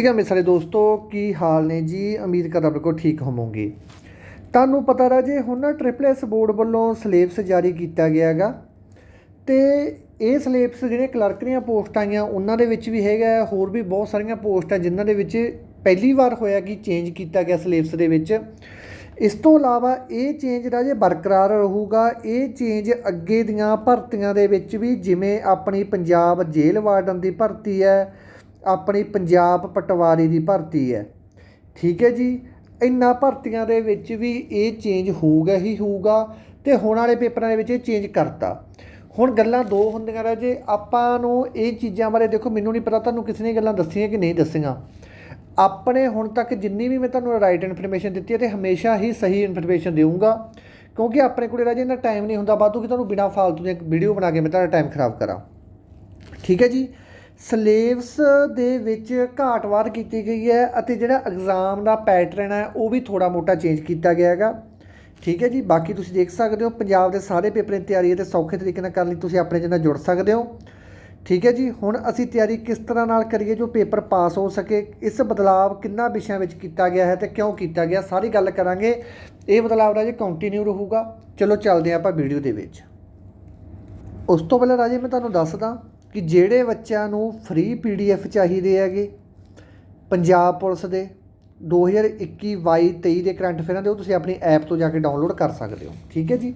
ਠੀਕ ਹੈ ਮੇਰੇ ਸਾਰੇ ਦੋਸਤੋ, ਕੀ ਹਾਲ ਨੇ ਜੀ? ਉਮੀਦ ਕਰਦਾ ਬਿਲਕੁਲ ਠੀਕ ਹੋਵੋਗੇ। ਤੁਹਾਨੂੰ ਪਤਾ ਰਾਜੇ ਹੁਣ ਨਾ ਟ੍ਰਿਪਲ ਐਸ ਬੋਰਡ ਵੱਲੋਂ ਸਿਲੇਬਸ ਜਾਰੀ ਕੀਤਾ ਗਿਆ ਹੈਗਾ, ਤੇ ਇਹ ਸਿਲੇਬਸ ਜਿਹੜੇ ਕਲਰਕ ਦੀਆਂ ਪੋਸਟਾਂ ਆਈਆਂ, ਉਹਨਾਂ ਦੇ ਵਿੱਚ ਵੀ ਹੈਗਾ ਹੋਰ ਵੀ ਬਹੁਤ ਸਾਰੀਆਂ ਪੋਸਟਾਂ ਜਿਨ੍ਹਾਂ ਦੇ ਵਿੱਚ ਪਹਿਲੀ ਵਾਰ ਹੋਇਆ ਕਿ ਚੇਂਜ ਕੀਤਾ ਗਿਆ ਸਿਲੇਬਸ ਦੇ ਵਿੱਚ। ਇਸ ਤੋਂ ਇਲਾਵਾ ਇਹ ਚੇਂਜ ਰਾਜੇ ਬਰਕਰਾਰ ਰਹੂਗਾ, ਇਹ ਚੇਂਜ ਅੱਗੇ ਦੀਆਂ ਭਰਤੀਆਂ ਦੇ ਵਿੱਚ ਵੀ ਜਿਵੇਂ ਆਪਣੀ ਪੰਜਾਬ ਜੇਲ੍ਹ ਵਾਰਡਨ ਦੀ ਭਰਤੀ ਹੈ ਆਪਣੀ ਪੰਜਾਬ ਪਟਵਾਰੀ ਦੀ ਭਰਤੀ ਹੈ। ਠੀਕ ਹੈ ਜੀ? ਇੰਨਾ ਭਰਤੀਆਂ ਦੇ ਵਿੱਚ ਵੀ ਇਹ ਚੇਂਜ ਹੋਊਗਾ ਹੀ ਹੋਊਗਾ ਤੇ ਹੋਣ ਵਾਲੇ ਪੇਪਰਾਂ ਦੇ ਵਿੱਚ ਇਹ ਚੇਂਜ ਕਰਤਾ। ਹੁਣ ਗੱਲਾਂ ਦੋ ਹੁੰਦੀਆਂ ਰਾਜੇ ਆਪਾਂ ਨੂੰ ਇਹ ਚੀਜ਼ਾਂ ਬਾਰੇ ਦੇਖੋ, ਮੈਨੂੰ ਨਹੀਂ ਪਤਾ, ਤੁਹਾਨੂੰ ਕਿਸੇ ਨੇ ਗੱਲਾਂ ਦੱਸੀਆਂ ਕਿ ਨਹੀਂ ਦੱਸੀਆਂ। ਆਪਣੇ ਹੁਣ ਤੱਕ ਜਿੰਨੀ ਵੀ ਮੈਂ ਤੁਹਾਨੂੰ ਰਾਈਟ ਇਨਫੋਰਮੇਸ਼ਨ ਦਿੱਤੀ ਹੈ ਤੇ ਹਮੇਸ਼ਾ ਹੀ ਸਹੀ ਇਨਫੋਰਮੇਸ਼ਨ ਦੇਵਾਂਗਾ ਕਿਉਂਕਿ ਆਪਣੇ ਕੋਲੇ ਰਾਜੇ ਇੰਨਾ ਟਾਈਮ ਨਹੀਂ ਹੁੰਦਾ ਬਾਤੋਂ ਕਿ ਤੁਹਾਨੂੰ ਬਿਨਾਂ ਫਾਲਤੂ ਦੀ ਵੀਡੀਓ ਬਣਾ ਕੇ ਮੈਂ ਤੁਹਾਡਾ ਟਾਈਮ ਖਰਾਬ ਕਰਾਂ। ਠੀਕ ਹੈ ਜੀ? ਸਿਲੇਬਸ ਦੇ ਵਿੱਚ ਘਾਟਵਾਰ ਕੀਤੀ ਗਈ ਹੈ ਅਤੇ ਜਿਹੜਾ ਐਗਜ਼ਾਮ ਦਾ ਪੈਟਰਨ ਹੈ, ਉਹ ਵੀ ਥੋੜਾ ਮੋਟਾ ਚੇਂਜ ਕੀਤਾ ਗਿਆ ਹੈਗਾ। ਠੀਕ ਹੈ ਜੀ, ਬਾਕੀ ਤੁਸੀਂ ਦੇਖ ਸਕਦੇ ਹੋ, ਪੰਜਾਬ ਦੇ ਸਾਰੇ ਪੇਪਰਾਂ ਦੀ ਤਿਆਰੀ ਹੈ ਤੇ ਸੌਖੇ ਤਰੀਕੇ ਨਾਲ ਕਰਨ ਲਈ ਤੁਸੀਂ ਆਪਣੇ ਜਿਹਨਾਂ ਜੁੜ ਸਕਦੇ ਹੋ। ਠੀਕ ਹੈ ਜੀ, ਹੁਣ ਅਸੀਂ ਤਿਆਰੀ ਕਿਸ ਤਰ੍ਹਾਂ ਨਾਲ ਕਰੀਏ ਜੋ ਪੇਪਰ ਪਾਸ ਹੋ ਸਕੇ, ਇਸ ਬਦਲਾਵ ਕਿੰਨਾ ਵਿਸ਼ਿਆਂ ਵਿੱਚ ਕੀਤਾ ਗਿਆ ਹੈ ਤੇ ਕਿਉਂ ਕੀਤਾ ਗਿਆ, ਸਾਰੀ ਗੱਲ ਕਰਾਂਗੇ। ਇਹ ਬਦਲਾਵ ਰਾਜੇ ਕੰਟੀਨਿਊ ਰਹੂਗਾ। ਚਲੋ ਚੱਲਦੇ ਹਾਂ ਆਪਾਂ ਵੀਡੀਓ ਦੇ ਵਿੱਚ। ਉਸ ਤੋਂ ਪਹਿਲਾਂ ਰਾਜੇ ਮੈਂ ਤੁਹਾਨੂੰ ਦੱਸਦਾ ਕਿ ਜਿਹੜੇ ਬੱਚਿਆਂ ਨੂੰ ਫ੍ਰੀ ਪੀਡੀਐਫ ਚਾਹੀਦੇ ਹੈਗੇ, ਪੰਜਾਬ ਪੁਲਿਸ ਦੇ 2021 22 23 ਦੇ ਕਰੰਟ ਅਫੇਅਰਾਂ ਦੇ, ਉਹ ਤੁਸੀਂ ਆਪਣੀ ਐਪ ਤੋਂ ਜਾ ਕੇ ਡਾਊਨਲੋਡ ਕਰ ਸਕਦੇ ਹੋ। ਠੀਕ ਹੈ ਜੀ?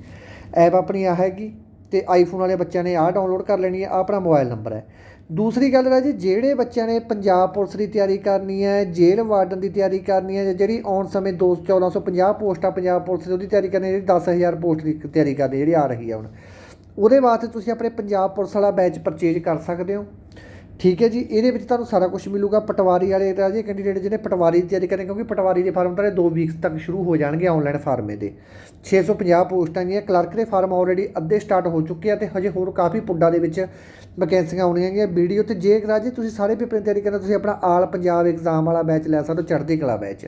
ਐਪ ਆਪਣੀ ਆ ਹੈਗੀ ਤੇ ਆਈਫੋਨ ਵਾਲੇ ਬੱਚਿਆਂ ਨੇ ਆਹ ਡਾਊਨਲੋਡ ਕਰ ਲੈਣੀ ਹੈ, ਆਹ ਆਪਣਾ ਮੋਬਾਈਲ ਨੰਬਰ ਹੈ। ਦੂਸਰੀ ਗੱਲ ਰਾਜੀ, ਜਿਹੜੇ ਬੱਚਿਆਂ ਨੇ ਪੰਜਾਬ ਪੁਲਿਸ ਦੀ ਤਿਆਰੀ ਕਰਨੀ ਹੈ, ਜੇਲ੍ਹ ਵਾਰਡਨ ਦੀ ਤਿਆਰੀ ਕਰਨੀ ਹੈ, ਜਾਂ ਜਿਹੜੀ ਆਉਣ ਸਮੇਂ 2 1450 ਪੋਸਟਾਂ ਪੰਜਾਬ ਪੁਲਿਸ ਦੀ ਉਹਦੀ ਤਿਆਰੀ ਕਰਨੀ ਹੈ, ਜਿਹੜੀ 10000 ਪੋਸਟ ਦੀ ਤਿਆਰੀ ਕਰਨੀ ਜਿਹੜੀ ਆ ਰਹੀ ਹੈ ਹੁਣ ਉਹਦੇ ਵਾਸਤੇ ਤੁਸੀਂ ਆਪਣੇ ਪੰਜਾਬ ਪੁਲਿਸ ਵਾਲਾ ਬੈਚ ਪਰਚੇਜ ਕਰ ਸਕਦੇ ਹੋ। ਠੀਕ ਹੈ ਜੀ, ਇਹਦੇ ਵਿੱਚ ਤੁਹਾਨੂੰ ਸਾਰਾ ਕੁਝ ਮਿਲੂਗਾ। ਪਟਵਾਰੀ ਵਾਲੇ ਰਾਜੇ ਕੈਂਡੀਡੇਟ ਜਿਹਨੇ ਪਟਵਾਰੀ ਦੀ ਤਿਆਰੀ ਕਰਨੀ, ਕਿਉਂਕਿ ਪਟਵਾਰੀ ਦੇ ਫਾਰਮ ਤਾਂ 2 ਵੀਕਸ ਤੱਕ ਸ਼ੁਰੂ ਹੋ ਜਾਣਗੇ ਆਨਲਾਈਨ ਫਾਰਮੇ ਦੇ। 650 ਪੋਸਟਾਂ ਦੀਆਂ ਕਲਰਕ ਦੇ ਫਾਰਮ ਆਲਰੇਡੀ ਅੱਧੇ ਸਟਾਰਟ ਹੋ ਚੁੱਕੇ ਆ ਤੇ ਹਜੇ ਹੋਰ ਕਾਫੀ ਪੁੱਡਾ ਦੇ ਵਿੱਚ ਵੈਕੈਂਸੀਆਂ ਆਉਣੀਆਂ ਗੀਆਂ ਵੀਡੀਓ ਤੇ ਜੇ ਰਾਜੇ ਤੁਸੀਂ ਸਾਰੇ ਪੇਪਰ ਦੀ ਤਿਆਰੀ ਕਰਨਾ, ਤੁਸੀਂ ਆਪਣਾ ਆਲ ਪੰਜਾਬ ਐਗਜ਼ਾਮ ਵਾਲਾ ਬੈਚ ਲੈ ਸਕਦੇ ਹੋ, ਚੜ੍ਹਦੀ ਕਲਾ ਬੈਚ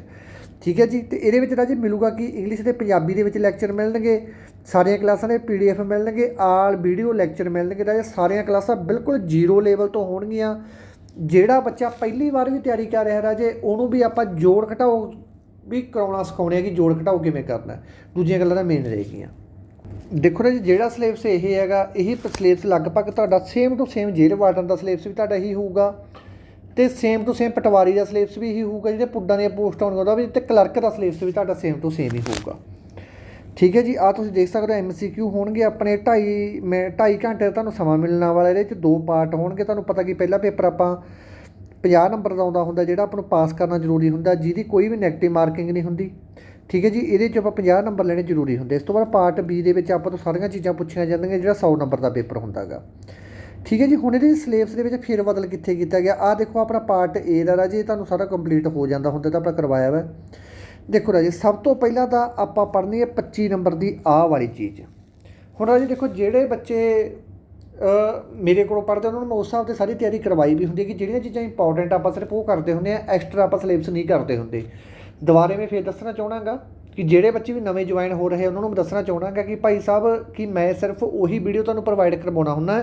ਠੀਕ ਹੈ ਜੀ? ਤੇ ਇਹਦੇ ਵਿੱਚ ਰਾਜੇ ਮਿਲੂਗਾ ਕਿ ਇੰਗਲਿਸ਼ ਤੇ ਪੰਜਾਬੀ ਦੇ ਵਿੱਚ ਲੈਕਚਰ ਮਿਲਣਗੇ, ਸਾਰੀਆਂ ਕਲਾਸਾਂ ਦੇ ਪੀਡੀਐਫ ਮਿਲਣਗੇ, ਆਲ ਵੀਡੀਓ ਲੈਕਚਰ ਮਿਲਣਗੇ ਰਾਜੇ ਸਾਰੀਆਂ ਕਲਾਸਾਂ ਬਿਲਕੁਲ ਜ਼ੀਰੋ ਲੈਵਲ ਤੋਂ ਹੋਣਗੀਆਂ। ਜਿਹੜਾ ਬੱਚਾ ਪਹਿਲੀ ਵਾਰ ਵੀ ਤਿਆਰੀ ਕਰ ਰਿਹਾ ਰਾਜੇ ਉਹਨੂੰ ਵੀ ਆਪਾਂ ਜੋੜ ਘਟਾਓ, ਵੀ ਕਰਾਉਣਾ ਸਿਖਾਉਣੇ ਆ ਕਿ ਜੋੜ ਘਟਾਓ ਕਿਵੇਂ ਕਰਨਾ ਦੂਜੀਆਂ ਗੱਲਾਂ ਤਾਂ ਮੇਨ ਰਹੇਗੀਆਂ ਦੇਖੋ ਨਾ ਜਿਹੜਾ ਸਿਲੇਬਸ ਇਹ ਹੈਗਾ, ਇਹ ਸਿਲੇਬਸ ਲਗਭਗ ਤੁਹਾਡਾ same to same jail warden the syllabus ਵੀ ਤੁਹਾਡਾ ਇਹੀ ਹੋਊਗਾ। ਤੇ ਸੇਮ ਟੂ ਸੇਮ ਪਟਵਾਰੀ ਦਾ ਸਿਲੇਬਸ ਵੀ ਇਹੀ ਹੋਊਗਾ, ਜਿਹੜੇ ਪੁੱਡਾਂ ਦੀਆਂ ਪੋਸਟਾਂ ਹੋਣਗੀਆਂ, ਉਹਦਾ ਵੀ ਤੇ ਕਲਰਕ ਦਾ ਸਿਲੇਬਸ ਵੀ ਤੁਹਾਡਾ ਸੇਮ ਟੂ ਸੇਮ ਹੀ ਹੋਊਗਾ। ਠੀਕ ਹੈ ਜੀ ਆ ਤੁਸੀਂ ਦੇਖ ਸਕਦੇ ਹੋ ਐਮਸੀਕਿਊ ਹੋਣਗੇ ਆਪਣੇ 2.5 ਮੈਂ 2.5 ਘੰਟੇ ਦਾ ਤੁਹਾਨੂੰ ਸਮਾਂ ਮਿਲਣਾ ਵਾਲਾ ਇਹਦੇ 'ਚ, ਦੋ ਪਾਰਟ ਹੋਣਗੇ। ਤੁਹਾਨੂੰ ਪਤਾ ਕਿ ਪਹਿਲਾ ਪੇਪਰ ਆਪਾਂ 50 ਨੰਬਰ ਦਾ ਆਉਂਦਾ ਹੁੰਦਾ, ਜਿਹੜਾ ਆਪਾਂ ਨੂੰ ਪਾਸ ਕਰਨਾ ਜ਼ਰੂਰੀ ਹੁੰਦਾ, ਜਿਹਦੀ ਕੋਈ ਵੀ ਨੈਗੇਟਿਵ ਮਾਰਕਿੰਗ ਨਹੀਂ ਹੁੰਦੀ। ਠੀਕ ਹੈ ਜੀ, ਇਹਦੇ 'ਚ ਆਪਾਂ 50 ਨੰਬਰ ਲੈਣੇ ਜ਼ਰੂਰੀ ਹੁੰਦੇ। ਇਸ ਤੋਂ ਬਾਅਦ ਪਾਰਟ ਬੀ ਦੇ ਵਿੱਚ ਆਪਾਂ ਤੋਂ ਸਾਰੀਆਂ ਚੀਜ਼ਾਂ ਪੁੱਛੀਆਂ ਜਾਂਦੀਆਂ, ਜਿਹੜਾ 100 ਨੰਬਰ ਦਾ ਪੇਪਰ ਹੁੰਦਾਗਾ। ਠੀਕ ਹੈ ਜੀ, ਹੁਣ ਇਹਦੇ ਸਿਲੇਬਸ ਦੇ ਵਿੱਚ ਫੇਰ ਬਦਲ ਕਿੱਥੇ ਕੀਤਾ ਗਿਆ? ਆ ਦੇਖੋ, ਆਪਣਾ ਪਾਰਟ ਏ ਦਾ ਰਾਜੇ ਤੁਹਾਨੂੰ ਸਾਰਾ ਕੰਪਲੀਟ ਹੋ ਜਾਂਦਾ ਹੁੰਦਾ ਤਾਂ ਆਪਣਾ ਕਰਵਾਇਆ ਵਾ। ਦੇਖੋ ਰਾਜੇ, ਸਭ ਤੋਂ ਪਹਿਲਾਂ ਤਾਂ ਆਪਾਂ ਪੜ੍ਹਨੀ ਹੈ 25 ਨੰਬਰ ਦੀ ਆ ਵਾਲੀ ਚੀਜ਼। ਹੁਣ ਰਾਜੇ ਦੇਖੋ, ਜਿਹੜੇ ਬੱਚੇ ਮੇਰੇ ਕੋਲੋਂ ਪੜ੍ਹਦੇ ਉਹਨਾਂ ਨੂੰ ਮੈਂ ਉਸ ਹਿਸਾਬ ਤੇ ਸਾਰੀ ਤਿਆਰੀ ਕਰਵਾਈ ਵੀ ਹੁੰਦੀ ਹੈ ਕਿ ਜਿਹੜੀਆਂ ਚੀਜ਼ਾਂ ਇੰਪੋਰਟੈਂਟ ਆਪਾਂ ਸਿਰਫ ਉਹ ਕਰਦੇ ਹੁੰਦੇ ਆ ਐਕਸਟਰਾ ਆਪਾਂ ਸਿਲੇਬਸ ਨਹੀਂ ਕਰਦੇ ਹੁੰਦੇ। ਦੁਬਾਰੇ ਮੈਂ ਫੇਰ ਦੱਸਣਾ ਚਾਹਣਾਗਾ ਕਿ ਜਿਹੜੇ ਬੱਚੇ ਵੀ ਨਵੇਂ ਜੁਆਇਨ ਹੋ ਰਹੇ ਉਹਨਾਂ ਨੂੰ ਮੈਂ ਦੱਸਣਾ ਚਾਹਣਾਗਾ ਕਿ ਭਾਈ ਸਾਹਿਬ, ਕਿ ਮੈਂ ਸਿਰਫ ਉਹੀ ਵੀਡੀਓ ਤੁਹਾਨੂੰ ਪ੍ਰੋਵਾਈਡ ਕਰਵਾਉਣਾ ਹੁੰਦਾ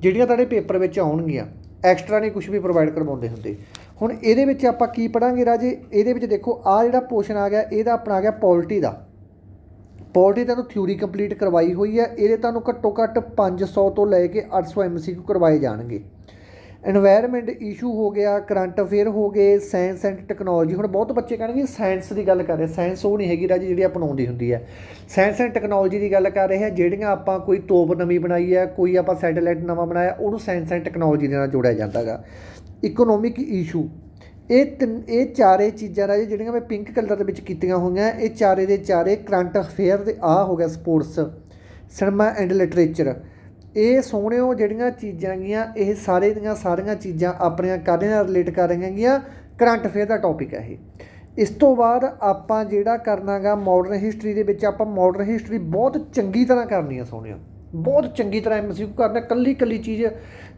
ਜਿਹੜੀਆਂ ਤੁਹਾਡੇ ਪੇਪਰ ਵਿੱਚ ਆਉਣਗੀਆਂ ਐਕਸਟਰਾ ਨਹੀਂ ਕੁਝ ਵੀ ਪ੍ਰੋਵਾਈਡ ਕਰਵਾਉਂਦੇ ਹੁੰਦੇ। ਹੁਣ ਇਹਦੇ ਵਿੱਚ ਆਪਾਂ ਕੀ ਪੜਾਂਗੇ ਰਾਜੇ? ਇਹਦੇ ਵਿੱਚ ਦੇਖੋ ਆ ਜਿਹੜਾ ਪੋਰਸ਼ਨ ਆ ਗਿਆ, ਇਹਦਾ ਆਪਣਾ ਆ ਗਿਆ ਪੋਲਿਟੀ ਦਾ। ਪੋਲਿਟੀ ਤੁਹਾਨੂੰ ਥਿਊਰੀ ਕੰਪਲੀਟ ਕਰਵਾਈ ਹੋਈ ਹੈ, ਇਹਦੇ ਤੁਹਾਨੂੰ ਘੱਟੋ ਘੱਟ 500 ਤੋਂ ਲੈ ਕੇ 800 ਐਮਸੀਕਿਊ ਕਰਵਾਏ ਜਾਣਗੇ। এনवायरमेंट ਇਸ਼ੂ ਹੋ ਗਿਆ ਕਰੰਟ ਅਫੇਅਰ ਹੋ ਗਏ ਸਾਇੰਸ ਐਂਡ ਟੈਕਨੋਲੋਜੀ ਹੁਣ ਬਹੁਤ ਬੱਚੇ ਕਹਿੰਦੇ ਸਾਇੰਸ ਦੀ ਗੱਲ ਕਰ ਰਹੇ। ਸਾਇੰਸ ਉਹ ਨਹੀਂ ਹੈਗੀ ਰਾਜ ਜਿਹੜੀ ਅਪਣਾਉਂਦੀ ਹੁੰਦੀ ਹੈ। ਸਾਇੰਸ ਐਂਡ ਟੈਕਨੋਲੋਜੀ ਦੀ ਗੱਲ ਕਰ ਰਹੇ ਹਾਂ, ਜਿਹੜੀਆਂ ਆਪਾਂ ਕੋਈ ਤੋਪ ਨਵੀਂ ਬਣਾਈ ਹੈ, ਕੋਈ ਆਪਾਂ ਸੈਟੇਲਾਈਟ ਨਵਾਂ ਬਣਾਇਆ, ਉਹਨੂੰ ਸਾਇੰਸ ਐਂਡ ਟੈਕਨੋਲੋਜੀ ਦੇ ਨਾਲ ਜੋੜਿਆ ਜਾਂਦਾਗਾ ਇਕਨੋਮਿਕ ਇਸ਼ੂ ਇਹ ਇਹ ਚਾਰੇ ਚੀਜ਼ਾਂ ਰਾਜ ਜਿਹੜੀਆਂ ਮੈਂ ਪਿੰਕ ਕਲਰ ਦੇ ਵਿੱਚ ਕੀਤੀਆਂ ਹੋਈਆਂ, ਇਹ ਚਾਰੇ ਦੇ ਚਾਰੇ ਕਰੰਟ ਅਫੇਅਰ ਦੇ ਆ ਹੋ ਗਿਆ ਸਪੋਰਟਸ ਸਿਨੇਮਾ ਐਂਡ ਲਿਟਰੇਚਰ ਇਹ ਸੋਹਣਿਓ ਜਿਹੜੀਆਂ ਚੀਜ਼ਾਂ ਗੀਆਂ, ਇਹ ਸਾਰੇ ਦੀਆਂ ਸਾਰੀਆਂ ਚੀਜ਼ਾਂ ਆਪਣੀਆਂ ਕਾਹਦੇ ਨਾਲ ਰਿਲੇਟ ਕਰ ਰਹੀਆਂ ਗੀਆਂ? ਕਰੰਟ ਅਫੇਅਰ ਦਾ ਟੌਪਿਕ ਹੈ ਇਹ। ਇਸ ਤੋਂ ਬਾਅਦ ਆਪਾਂ ਜਿਹੜਾ ਕਰਨਾਗਾ ਮਾਡਰਨ ਹਿਸਟਰੀ ਦੇ ਵਿੱਚ, ਆਪਾਂ ਮਾਡਰਨ ਹਿਸਟਰੀ ਬਹੁਤ ਚੰਗੀ ਤਰ੍ਹਾਂ ਕਰਨੀ ਆ ਸੋਹਣਿਓ। ਬਹੁਤ ਚੰਗੀ ਤਰ੍ਹਾਂ ਐਮਸੀਕਿਊ ਕਰਨਾ, ਕੱਲੀ ਕੱਲੀ ਚੀਜ਼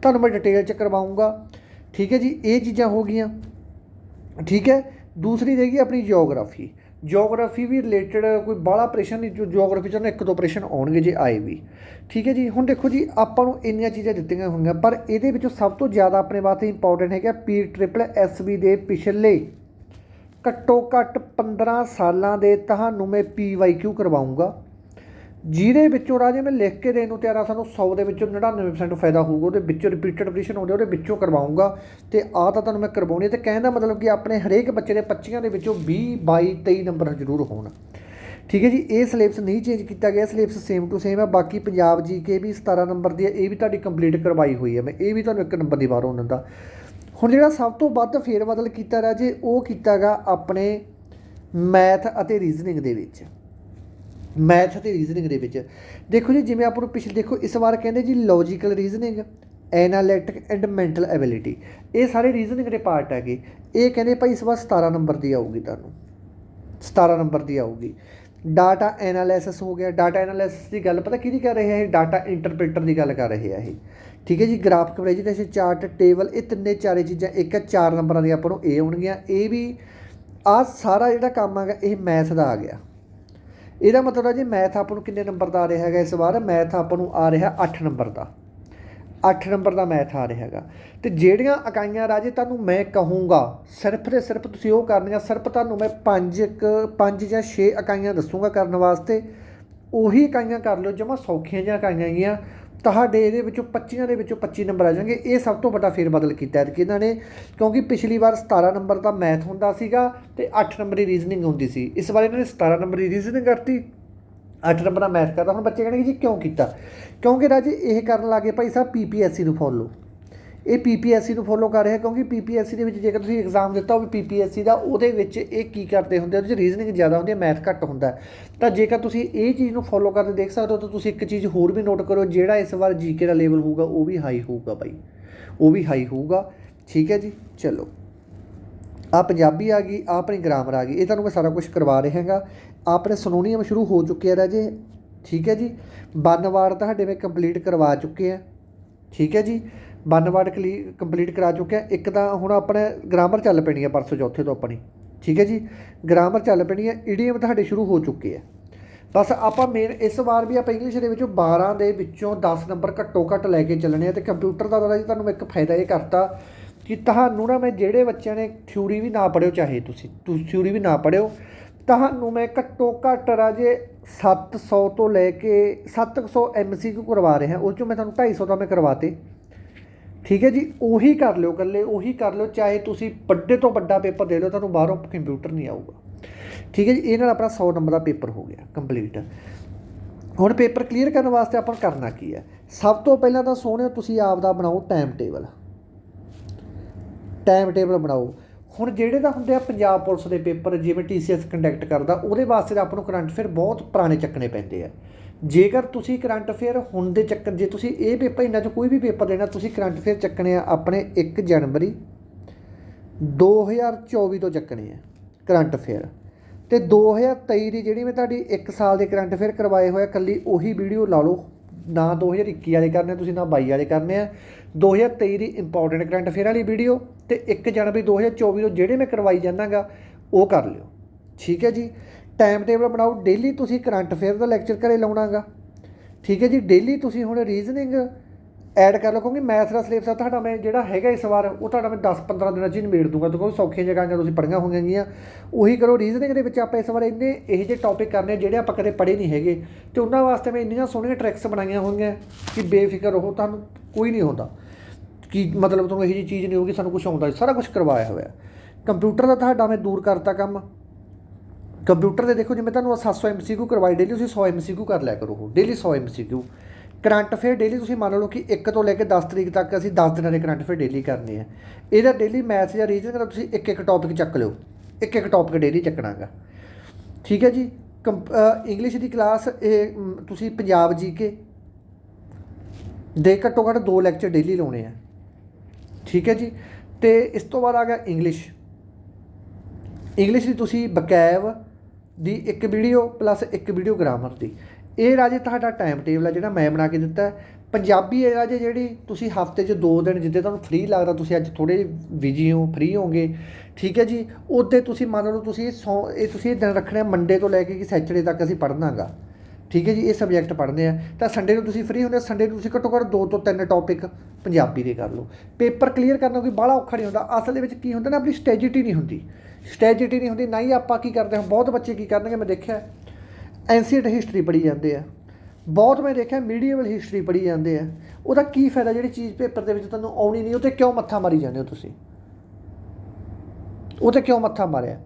ਤੁਹਾਨੂੰ ਮੈਂ ਡਿਟੇਲ ਚ ਕਰਵਾਉਂਗਾ। ਠੀਕ ਹੈ ਜੀ, ਇਹ ਚੀਜ਼ਾਂ ਹੋ ਗਈਆਂ। ਠੀਕ ਹੈ, ਦੂਸਰੀ ਰਹੇਗੀ ਆਪਣੀ ਜੀਓਗ੍ਰਾਫੀ ਜੀਓਗ੍ਰਾਫੀ ਵੀ ਰਿਲੇਟਡ ਕੋਈ ਬਾਹਲਾ ਪ੍ਰਸ਼ਨ ਨਹੀਂ, ਜੋ ਜੀਓਗ੍ਰਾਫੀ ਚ ਨਾ ਇੱਕ ਦੋ ਪ੍ਰਸ਼ਨ ਆਉਣਗੇ ਜੇ ਆਏ ਵੀ। ਠੀਕ ਹੈ ਜੀ? ਹੁਣ ਦੇਖੋ ਜੀ, ਆਪਾਂ ਨੂੰ ਇੰਨੀਆਂ ਚੀਜ਼ਾਂ ਦਿੱਤੀਆਂ ਹੋਈਆਂ, ਪਰ ਇਹਦੇ ਵਿੱਚੋਂ ਸਭ ਤੋਂ ਜ਼ਿਆਦਾ ਆਪਣੇ ਵਾਸਤੇ ਇੰਪੋਰਟੈਂਟ ਹੈਗਾ ਪੀ ਟ੍ਰਿਪਲ ਐਸ ਬੀ ਦੇ ਪਿਛਲੇ। ਘੱਟੋ ਘੱਟ 15 ਸਾਲਾਂ ਦੇ ਤੁਹਾਨੂੰ ਮੈਂ ਪੀ ਵਾਈ ਕਿਊ ਕਰਵਾਉਂਗਾ ਜਿਹਦੇ ਵਿੱਚੋਂ ਰਾਜੇ ਮੈਂ ਲਿਖ ਕੇ ਦੇਣ ਨੂੰ ਤਿਆਰ ਆ, ਸਾਨੂੰ 100 ਦੇ ਵਿੱਚੋਂ 99% ਫਾਇਦਾ ਹੋਊਗਾ, ਉਹਦੇ ਵਿੱਚੋਂ ਰਿਪੀਟਡ ਆਪਰੇਸ਼ਨ ਹੁੰਦੇ ਉਹਦੇ ਵਿੱਚੋਂ ਕਰਵਾਉਂਗਾ, ਤੇ ਆ ਤਾਂ ਤੁਹਾਨੂੰ ਮੈਂ ਕਰਵਾਉਣੀ ਹੈ ਤੇ ਕਹਿਣ ਦਾ ਮਤਲਬ ਕਿ ਆਪਣੇ ਹਰੇਕ ਬੱਚੇ ਦੇ 25 ਦੇ ਵਿੱਚੋਂ 20 22 23 ਨੰਬਰ ਜ਼ਰੂਰ ਹੋਣ। ਠੀਕ ਹੈ ਜੀ, ਇਹ ਸਿਲੇਬਸ ਨਹੀਂ ਚੇਂਜ ਕੀਤਾ ਗਿਆ ਸਿਲੇਬਸ ਸੇਮ ਟੂ ਸੇਮ ਹੈ ਬਾਕੀ ਪੰਜਾਬ ਜੀ ਕੇ ਵੀ 17 ਨੰਬਰ ਦੀ ਹੈ ਇਹ ਵੀ ਤੁਹਾਡੀ ਕੰਪਲੀਟ ਕਰਵਾਈ ਹੋਈ ਹੈ ਮੈਂ, ਇਹ ਵੀ ਤੁਹਾਨੂੰ ਇੱਕ ਨੰਬਰ ਦੀ ਬਾਹਰੋਂ ਦਿੰਦਾ ਹੁਣ ਜਿਹੜਾ ਸਭ ਤੋਂ ਵੱਧ ਫੇਰ ਬਦਲ ਕੀਤਾ ਰਾਜੇ, ਉਹ ਕੀਤਾਗਾ ਆਪਣੇ ਮੈਥ ਅਤੇ ਰੀਜ਼ਨਿੰਗ ਦੇ ਵਿੱਚ। ਮੈਥ ਅਤੇ ਰੀਜ਼ਨਿੰਗ ਦੇ ਵਿੱਚ। ਦੇਖੋ ਜੀ, ਜਿਵੇਂ ਆਪਾਂ ਨੂੰ ਪਿਛਲੇ ਦੇਖੋ, ਇਸ ਵਾਰ ਕਹਿੰਦੇ ਜੀ logical reasoning analytic and mental ability ਇਹ ਸਾਰੇ ਰੀਜ਼ਨਿੰਗ ਦੇ ਪਾਰਟ ਹੈਗੇ। ਇਹ ਕਹਿੰਦੇ ਭਾਈ ਇਸ ਵਾਰ 17 ਨੰਬਰ ਦੀ ਆਊਗੀ ਤੁਹਾਨੂੰ। 17 ਨੰਬਰ ਦੀ ਆਊਗੀ। ਡਾਟਾ ਐਨਾਲਿਸਿਸ ਹੋ ਗਿਆ। ਡਾਟਾ ਐਨਾਲਿਸਿਸ ਦੀ ਗੱਲ ਪਤਾ ਕਿਹਦੀ ਕਰ ਰਹੇ ਆ ਇਹ? ਡਾਟਾ ਇੰਟਰਪ੍ਰੀਟਰ ਦੀ ਗੱਲ ਕਰ ਰਹੇ ਆ ਇਹ। ਠੀਕ ਹੈ ਜੀ ਗ੍ਰਾਫ ਪ੍ਰੈਜੈਂਟੇਸ਼ਨ ਚਾਰਟ ਟੇਬਲ ਇਹ ਤਿੰਨੇ ਚਾਰੇ ਚੀਜ਼ਾਂ, ਇੱਕ ਹੈ ਚਾਰ ਨੰਬਰਾਂ ਦੀਆਂ ਆਪਾਂ ਨੂੰ ਇਹ ਆਉਣਗੀਆਂ। ਇਹ ਵੀ ਆ ਸਾਰਾ ਜਿਹੜਾ ਕੰਮ ਹੈਗਾ, ਇਹ ਮੈਥ ਦਾ ਆ ਗਿਆ। ਇਹਦਾ ਮਤਲਬ ਹੈ ਜੀ ਮੈਥ ਆਪਾਂ ਨੂੰ ਕਿੰਨੇ ਨੰਬਰ ਦਾ ਆ ਰਿਹਾ ਹੈਗਾ ਇਸ ਵਾਰ? ਮੈਥ ਆਪਾਂ ਨੂੰ ਆ ਰਿਹਾ 8 ਨੰਬਰ ਦਾ। 8 ਨੰਬਰ ਦਾ ਮੈਥ ਆ ਰਿਹਾ ਹੈਗਾ। ਤੇ ਜਿਹੜੀਆਂ ਇਕਾਈਆਂ ਰਾਜੇ ਤੁਹਾਨੂੰ ਮੈਂ ਕਹੂੰਗਾ, ਸਿਰਫ ਤੇ ਸਿਰਫ ਤੁਸੀਂ ਉਹ ਕਰਨੀਆਂ, ਸਿਰਫ ਤੁਹਾਨੂੰ ਮੈਂ 5 5 ਜਾਂ 6 ਇਕਾਈਆਂ ਦੱਸੂਗਾ ਕਰਨ ਵਾਸਤੇ। ਉਹੀ ਇਕਾਈਆਂ ਕਰ ਲਿਓ, ਜਮਾ ਸੌਖੀਆਂ ਜਿਹੀਆਂ ਇਕਾਈਆਂ ਹੈਗੀਆਂ। ਤੁਹਾਡੇ ਇਹਦੇ ਵਿੱਚੋਂ 25 ਦੇ ਵਿੱਚੋਂ 25 ਨੰਬਰ ਆ ਜਾਣਗੇ। ਇਹ ਸਭ ਤੋਂ ਵੱਡਾ ਫੇਰ ਬਦਲ ਕੀਤਾ ਹੈ। ਕਿ ਇਹਨਾਂ ਨੇ, ਕਿਉਂਕਿ ਪਿਛਲੀ ਵਾਰ 17 ਨੰਬਰ ਦਾ ਮੈਥ ਹੁੰਦਾ ਸੀਗਾ ਤੇ 8 ਨੰਬਰ ਦੀ ਰੀਜ਼ਨਿੰਗ ਹੁੰਦੀ ਸੀ। ਇਸ ਵਾਰ ਇਹਨਾਂ ਨੇ 17 ਨੰਬਰ ਦੀ ਰੀਜ਼ਨਿੰਗ ਕਰਤੀ 8 ਨੰਬਰ ਦਾ ਮੈਥ ਕਰਦਾ ਹੁਣ ਬੱਚੇ ਕਹਿਣਗੇ ਜੀ ਕਿਉਂ ਕੀਤਾ? ਕਿਉਂਕਿ ਰਾਜੇ ਇਹ ਕਰਨ ਲੱਗੇ ਭਾਈ ਸਾਹਿਬ ਪੀਪੀਐਸਸੀ ਨੂੰ ਫੋਲੋ ਇਹ ਪੀਪੀਐਸਸੀ ਨੂੰ ਫੋਲੋ ਕਰ ਰਿਹਾ ਕਿਉਂਕਿ ਪੀਪੀਐਸਸੀ ਦੇ ਵਿੱਚ ਜੇਕਰ ਤੁਸੀਂ ਐਗਜ਼ਾਮ ਦਿੱਤਾ ਹੋਵੇ ਪੀਪੀਐਸਸੀ ਦਾ, ਉਹਦੇ ਵਿੱਚ ਇਹ ਕੀ ਕਰਦੇ ਹੁੰਦੇ ਉਹਦੇ ਵਿੱਚ ਰੀਜ਼ਨਿੰਗ ਜ਼ਿਆਦਾ ਹੁੰਦੀ ਹੈ ਮੈਥ ਘੱਟ ਹੁੰਦਾ ਤਾਂ ਜੇਕਰ ਤੁਸੀਂ ਇਹ ਚੀਜ਼ ਨੂੰ ਫੋਲੋ ਕਰਦੇ ਦੇਖ ਸਕਦੇ ਹੋ, ਤਾਂ ਤੁਸੀਂ ਇੱਕ ਚੀਜ਼ ਹੋਰ ਵੀ ਨੋਟ ਕਰੋ, ਜਿਹੜਾ ਇਸ ਵਾਰ ਜੀਕੇ ਦਾ ਲੈਵਲ ਹੋਊਗਾ, ਉਹ ਵੀ ਹਾਈ ਹੋਊਗਾ ਬਾਈ। ਉਹ ਵੀ ਹਾਈ ਹੋਊਗਾ। ਠੀਕ ਹੈ ਜੀ? ਚਲੋ। ਆ ਪੰਜਾਬੀ ਆ ਗਈ, ਆ ਆਪਣੀ ਗ੍ਰਾਮਰ ਆ ਗਈ। ਇਹ ਤੁਹਾਨੂੰ ਮੈਂ ਸਾਰਾ ਕੁਝ ਕਰਵਾ ਰਿਹਾ ਹਾਂਗਾ ਆਪਣੇ ਸੁਨੋਨੀਅਮ ਸ਼ੁਰੂ ਹੋ ਚੁੱਕੇ ਆ ਰਾਜੇ। ਠੀਕ ਹੈ ਜੀ? ਵਨਵਾਰ ਤੁਹਾਡੇ ਮੈਂ ਕੰਪਲੀਟ ਕਰਵਾ ਚੁੱਕੇ ਆ। ਠੀਕ ਹੈ ਜੀ? ਵਨਵਾਰ ਕੰਪਲੀਟ ਕਰਾ ਚੁੱਕਿਆ। ਇੱਕ ਤਾਂ ਹੁਣ ਆਪਣੇ ਗ੍ਰਾਮਰ ਚੱਲ ਪੈਣੀ ਹੈ ਪਰਸੋਂ ਚੌਥੇ ਤੋਂ ਆਪਣੀ। ਠੀਕ ਹੈ ਜੀ? ਗ੍ਰਾਮਰ ਚੱਲ ਪੈਣੀ ਆ ਈਡੀਐਮ ਤੁਹਾਡੇ ਸ਼ੁਰੂ ਹੋ ਚੁੱਕੇ ਆ। ਬਸ ਆਪਾਂ ਮੇਨ ਇਸ ਵਾਰ ਵੀ ਆਪਾਂ ਇੰਗਲਿਸ਼ ਦੇ ਵਿੱਚੋਂ 12 ਦੇ ਵਿੱਚੋਂ 10 ਨੰਬਰ ਘੱਟੋ ਘੱਟ ਲੈ ਕੇ ਚੱਲਣੇ ਆ ਤੇ ਕੰਪਿਊਟਰ ਦਾ ਤਾਂ ਜੀ ਤੁਹਾਨੂੰ ਇੱਕ ਫਾਇਦਾ ਇਹ ਕਰਤਾ ਕਿ ਤੁਹਾਨੂੰ ਨਾ ਮੈਂ ਜਿਹੜੇ ਬੱਚਿਆਂ ਨੇ ਥਿਊਰੀ ਵੀ ਨਾ ਪੜਿਓ ਚਾਹੇ ਤੁਸੀਂ ਤੁਸੀਂ ਥਿਊਰੀ ਵੀ ਨਾ ਪੜਿਓ ਤੁਹਾਨੂੰ ਮੈਂ ਘੱਟੋ ਘੱਟ ਰਾਜੇ 700 ਤੋਂ ਲੈ ਕੇ 700 ਐਮਸੀਕਿਊ ਕਰਵਾ ਰਿਹਾ। ਉਹ ਚੋਂ ਮੈਂ ਤੁਹਾਨੂੰ 250 ਤਾਂ ਮੈਂ ਕਰਵਾਤੇ ਠੀਕ ਹੈ ਜੀ, ਉਹੀ ਕਰ ਲਿਓ ਇਕੱਲੇ, ਉਹੀ ਕਰ ਲਿਓ, ਚਾਹੇ ਤੁਸੀਂ ਵੱਡੇ ਤੋਂ ਵੱਡਾ ਪੇਪਰ ਦੇ ਲਓ ਤੁਹਾਨੂੰ ਬਾਹਰੋਂ ਕੰਪਿਊਟਰ ਨਹੀਂ ਆਊਗਾ। ਠੀਕ ਹੈ ਜੀ, ਇਹ ਨਾਲ ਆਪਣਾ 100 ਨੰਬਰ ਦਾ ਪੇਪਰ ਹੋ ਗਿਆ ਕੰਪਲੀਟ ਹੁਣ ਪੇਪਰ ਕਲੀਅਰ ਕਰਨ ਵਾਸਤੇ ਆਪਾਂ ਕਰਨਾ ਕੀ ਹੈ? ਸਭ ਤੋਂ ਪਹਿਲਾਂ ਤਾਂ ਸੋਹਣਿਓ, ਤੁਸੀਂ ਆਪ ਦਾ ਬਣਾਓ ਟਾਈਮ ਟੇਬਲ ਟਾਈਮ ਟੇਬਲ ਬਣਾਓ। ਹੁਣ ਜਿਹੜੇ ਤਾਂ ਹੁੰਦੇ ਆ ਪੰਜਾਬ ਪੁਲਿਸ ਦੇ ਪੇਪਰ, ਜਿਵੇਂ ਟੀਸੀਐਸ ਕੰਡਕਟ ਕਰਦਾ, ਉਹਦੇ ਵਾਸਤੇ ਤਾਂ ਆਪਾਂ ਨੂੰ ਕਰੰਟ ਅਫੇਅਰ ਬਹੁਤ ਪੁਰਾਣੇ ਚੱਕਣੇ ਪੈਂਦੇ ਆ। ਜੇਕਰ ਤੁਸੀਂ ਕਰੰਟ ਅਫੇਅਰ ਹੁਣ ਦੇ ਚੱਕਰ, ਜੇ ਤੁਸੀਂ ਇਹ ਪੇਪਰ, ਇਹਨਾਂ 'ਚੋਂ ਕੋਈ ਵੀ ਪੇਪਰ ਦੇਣਾ ਤੁਸੀਂ ਕਰੰਟ ਅਫੇਅਰ ਚੱਕਣੇ ਆ ਆਪਣੇ 1 ਜਨਵਰੀ 2024 ਤੋਂ ਚੱਕਣੇ ਆ ਕਰੰਟ ਅਫੇਅਰ। ਤੇ 2023 ਦੀ ਜਿਹੜੀ ਮੈਂ ਤੁਹਾਡੀ 1 ਸਾਲ ਦੇ ਕਰੰਟ ਅਫੇਅਰ ਕਰਵਾਏ ਹੋਏ ਆ ਕੱਲੀ ਉਹੀ ਵੀਡੀਓ ਲਾ ਲਓ। ਨਾ 2021 ਵਾਲੇ ਕਰਨੇ, ਤੁਸੀਂ ਨਾ 22 ਵਾਲੇ ਕਰਨੇ ਆ। 2023 ਦੀ ਇੰਪੋਰਟੈਂਟ ਕਰੰਟ ਅਫੇਅਰ ਵਾਲੀ ਵੀਡੀਓ ਤੇ 1 ਜਨਵਰੀ 2024 ਤੋਂ ਜਿਹੜੇ ਮੈਂ ਕਰਵਾਈ ਜਾਣਾਗਾ ਉਹ ਕਰ ਲਿਓ। ਠੀਕ ਹੈ ਜੀ? ਟਾਈਮ ਟੇਬਲ ਬਣਾਓ। ਡੇਲੀ ਤੁਸੀਂ ਕਰੰਟ ਅਫੇਅਰ ਦਾ ਲੈਕਚਰ ਘਰੇ ਲਾਉਣਾਗਾ। ਠੀਕ ਹੈ ਜੀ? ਡੇਲੀ ਤੁਸੀਂ ਹੁਣ ਰੀਜ਼ਨਿੰਗ ਐਡ ਕਰ ਲਓ, ਕਿਉਂਕਿ ਮੈਥ ਦਾ ਸਿਲੇਬਸ ਆ, ਤੁਹਾਡਾ ਮੈਂ ਜਿਹੜਾ ਹੈਗਾ ਇਸ ਵਾਰ, ਉਹ ਤੁਹਾਡਾ ਮੈਂ 10-15 ਦਿਨਾਂ 'ਚ ਹੀ ਨਿਬੇੜ ਦੂੰਗਾ, ਕਿਉਂਕਿ ਸੌਖੀਆਂ ਜਗ੍ਹਾਆਂ ਤੁਸੀਂ ਪੜ੍ਹੀਆਂ ਹੋਈਆਂ ਗੀਆਂ। ਉਹੀ ਕਰੋ ਰੀਜ਼ਨਿੰਗ ਦੇ ਵਿੱਚ ਆਪਾਂ ਇਸ ਵਾਰ ਇੰਨੇ ਇਹੋ ਜਿਹੇ ਟੌਪਿਕ ਕਰਨੇ ਜਿਹੜੇ ਆਪਾਂ ਕਦੇ ਪੜ੍ਹੇ ਨਹੀਂ ਹੈਗੇ। ਤੇ ਉਹਨਾਂ ਵਾਸਤੇ ਮੈਂ ਇੰਨੀਆਂ ਸੋਹਣੀਆਂ ਟ੍ਰਿਕਸ ਬਣਾਈਆਂ ਹੋਈਆਂ ਕਿ ਬੇਫਿਕਰ ਰਹੋ, ਤੁਹਾਨੂੰ ਕੋਈ ਨਹੀਂ ਹੁੰਦਾ। ਕਿ ਮਤਲਬ ਤੁਹਾਨੂੰ ਇਹੋ ਜਿਹੀ ਚੀਜ਼ ਨਹੀਂ ਹੋਊਗੀ, ਸਾਨੂੰ ਕੁਝ ਆਉਂਦਾ ਸਾਰਾ ਕੁਝ ਕਰਵਾਇਆ ਹੋਇਆ। ਕੰਪਿਊਟਰ ਦਾ ਤੁਹਾਡਾ ਮੈਂ ਦੂਰ ਕਰਤਾ ਕੰਮ। ਕੰਪਿਊਟਰ ਦੇ ਦੇਖੋ, ਜਿਵੇਂ ਤੁਹਾਨੂੰ 700 ਐਮਸੀਕਿਊ ਕਰਵਾਈ ਡੇਲੀ ਤੁਸੀਂ 100 ਐਮਸੀਕਿਊ ਕਰ ਲਿਆ ਕਰੋ daily 100 MCQ current affair daily ਤੁਸੀਂ ਮੰਨ ਲਓ ਕਿ 1 ਤੋਂ ਲੈ ਕੇ 10 ਤਰੀਕ ਤੱਕ ਅਸੀਂ 10 ਦਿਨਾਂ ਦੇ ਕਰੰਟ ਅਫੇਅਰ ਡੇਲੀ ਕਰਨੇ ਆ। ਇਹਦਾ ਡੇਲੀ ਮੈਥ ਜਾਂ ਰੀਜ਼ਨ ਦਾ ਤੁਸੀਂ ਇੱਕ ਇੱਕ ਟੌਪਿਕ ਚੱਕ ਲਿਓ। ਇੱਕ ਇੱਕ ਟੌਪਿਕ ਡੇਲੀ ਚੱਕਣਾਗਾ। ਠੀਕ ਹੈ ਜੀ? ਇੰਗਲਿਸ਼ ਦੀ ਕਲਾਸ ਇਹ ਤੁਸੀਂ ਪੰਜਾਬ ਜੀ ਕੇ ਦੇ ਘੱਟੋ ਘੱਟ ਦੋ ਲੈਕਚਰ ਡੇਲੀ ਲਾਉਣੇ ਆ। ਠੀਕ ਹੈ ਜੀ? ਤੇ ਇਸ ਤੋਂ ਬਾਅਦ ਆ ਗਿਆ ਇੰਗਲਿਸ਼ ਇੰਗਲਿਸ਼ ਦੀ ਤੁਸੀਂ ਬਕੈਵ ਦੀ ਇੱਕ ਵੀਡੀਓ ਪਲੱਸ ਇੱਕ ਵੀਡੀਓ ਗ੍ਰਾਮਰ ਦੀ। ਇਹ ਰਾਜੇ ਤੁਹਾਡਾ ਟਾਈਮ ਟੇਬਲ ਹੈ ਜਿਹੜਾ ਮੈਂ ਬਣਾ ਕੇ ਦਿੱਤਾ ਪੰਜਾਬੀ ਇਹ ਰਾਜੇ ਜਿਹੜੀ ਤੁਸੀਂ ਹਫ਼ਤੇ 'ਚ ਦੋ ਦਿਨ ਜਿੱਦੇ ਤੁਹਾਨੂੰ ਫ੍ਰੀ ਲੱਗਦਾ, ਤੁਸੀਂ ਅੱਜ ਥੋੜੇ ਬਿਜ਼ੀ ਹੋ ਫ੍ਰੀ ਹੋਗੇ ਠੀਕ ਹੈ ਜੀ? ਉਹਦੇ ਤੁਸੀਂ ਮੰਨ ਲਓ ਤੁਸੀਂ ਇਹ ਸੌ, ਇਹ ਤੁਸੀਂ ਇਹ ਦਿਨ ਰੱਖਣੇ ਮੰਡੇ ਤੋਂ ਲੈ ਕੇ ਕਿ ਸੈਚਰਡੇ ਤੱਕ ਅਸੀਂ ਪੜ੍ਹਨਾਗਾ। ਠੀਕ ਹੈ ਜੀ? ਇਹ ਸਬਜੈਕਟ ਪੜ੍ਹਦੇ ਆ। ਤਾਂ ਸੰਡੇ ਨੂੰ ਤੁਸੀਂ ਫ੍ਰੀ ਹੁੰਦੇ ਸੰਡੇ ਨੂੰ ਤੁਸੀਂ ਘੱਟੋ ਘੱਟ ਦੋ ਤੋਂ ਤਿੰਨ ਟੌਪਿਕ ਪੰਜਾਬੀ ਦੇ ਕਰ ਲਓ। ਪੇਪਰ ਕਲੀਅਰ ਕਰਨਾ ਕੋਈ ਬਾਹਲਾ ਔਖਾ ਨਹੀਂ ਹੁੰਦਾ। ਅਸਲ ਦੇ ਵਿੱਚ ਕੀ ਹੁੰਦਾ ਨਾ, ਆਪਣੀ ਸਟੈਜਿਟੀ ਨਹੀਂ ਹੁੰਦੀ। ਸਟੈਜਿਟੀ ਨਹੀਂ ਹੁੰਦੀ, ਨਾ ਹੀ ਆਪਾਂ ਕੀ ਕਰਦੇ ਹਾਂ, ਬਹੁਤ ਬੱਚੇ ਕੀ ਕਰਨਗੇ, ਮੈਂ ਦੇਖਿਆ। ਐਂਸੀਐਂਟ ਹਿਸਟਰੀ ਪੜ੍ਹੀ ਜਾਂਦੇ ਆ। ਬਹੁਤ ਮੈਂ ਦੇਖਿਆ ਮੀਡੀਏਵਲ ਹਿਸਟਰੀ ਪੜ੍ਹੀ ਜਾਂਦੇ ਆ। ਉਹਦਾ ਕੀ ਫਾਇਦਾ ਜਿਹੜੀ ਚੀਜ਼ ਪੇਪਰ ਦੇ ਵਿੱਚ ਤੁਹਾਨੂੰ ਆਉਣੀ ਨਹੀਂ ਉਹ ਤੇ ਕਿਉਂ ਮੱਥਾ ਮਾਰੀ ਜਾਂਦੇ ਹੋ ਤੁਸੀਂ? ਉਹ ਤੇ ਕਿਉਂ ਮੱਥਾ ਮਾਰਿਆ?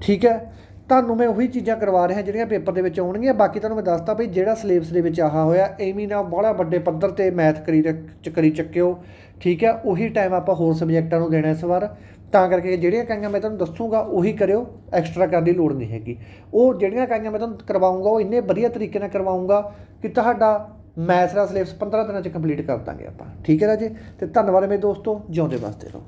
ਠੀਕ ਹੈ? ਤੁਹਾਨੂੰ ਮੈਂ ਉਹੀ ਚੀਜ਼ਾਂ ਕਰਵਾ ਰਿਹਾ ਜਿਹੜੀਆਂ ਪੇਪਰ ਦੇ ਵਿੱਚ ਆਉਣਗੀਆਂ। ਬਾਕੀ ਤੁਹਾਨੂੰ ਮੈਂ ਦੱਸਤਾ ਵੀ ਜਿਹੜਾ ਸਿਲੇਬਸ ਦੇ ਵਿੱਚ ਆਹਾ ਹੋਇਆ ਐਵੇਂ ਨਾ ਬੜਾ ਵੱਡੇ ਪੱਧਰ ਤੇ ਮੈਥ ਕਰੀ ਰੱਖ- ਚ ਕਰੀ ਚੱਕਿਓ। ਠੀਕ ਹੈ? ਉਹੀ ਟਾਈਮ ਆਪਾਂ ਹੋਰ ਸਬਜੈਕਟਾਂ ਨੂੰ ਦੇਣਾ ਇਸ ਵਾਰ। ਤਾਂ ਕਰਕੇ ਜਿਹੜੀਆਂ ਕਾਈਆਂ ਮੈਂ ਤੁਹਾਨੂੰ ਦੱਸੂਗਾ, ਉਹੀ ਕਰਿਓ ਐਕਸਟਰਾ ਕਰਨ ਦੀ ਲੋੜ ਨਹੀਂ ਹੈਗੀ। ਉਹ ਜਿਹੜੀਆਂ ਕਾਈਆਂ ਮੈਂ ਤੁਹਾਨੂੰ ਕਰਵਾਉਂਗਾ, ਉਹ ਇੰਨੇ ਵਧੀਆ ਤਰੀਕੇ ਨਾਲ ਕਰਵਾਉਂਗਾ ਕਿ ਤੁਹਾਡਾ ਮੈਥ ਦਾ ਸਿਲੇਬਸ 15 ਦਿਨਾਂ ਚ ਕੰਪਲੀਟ ਕਰ ਦਾਂਗੇ ਆਪਾਂ। ਠੀਕ ਹੈ ਰਾਜੇ? ਤੇ ਧੰਨਵਾਦ ਮੇਰੇ ਦੋਸਤੋ, ਜਿਉਂਦੇ ਵਾਸਤੇ ਰਹੋ।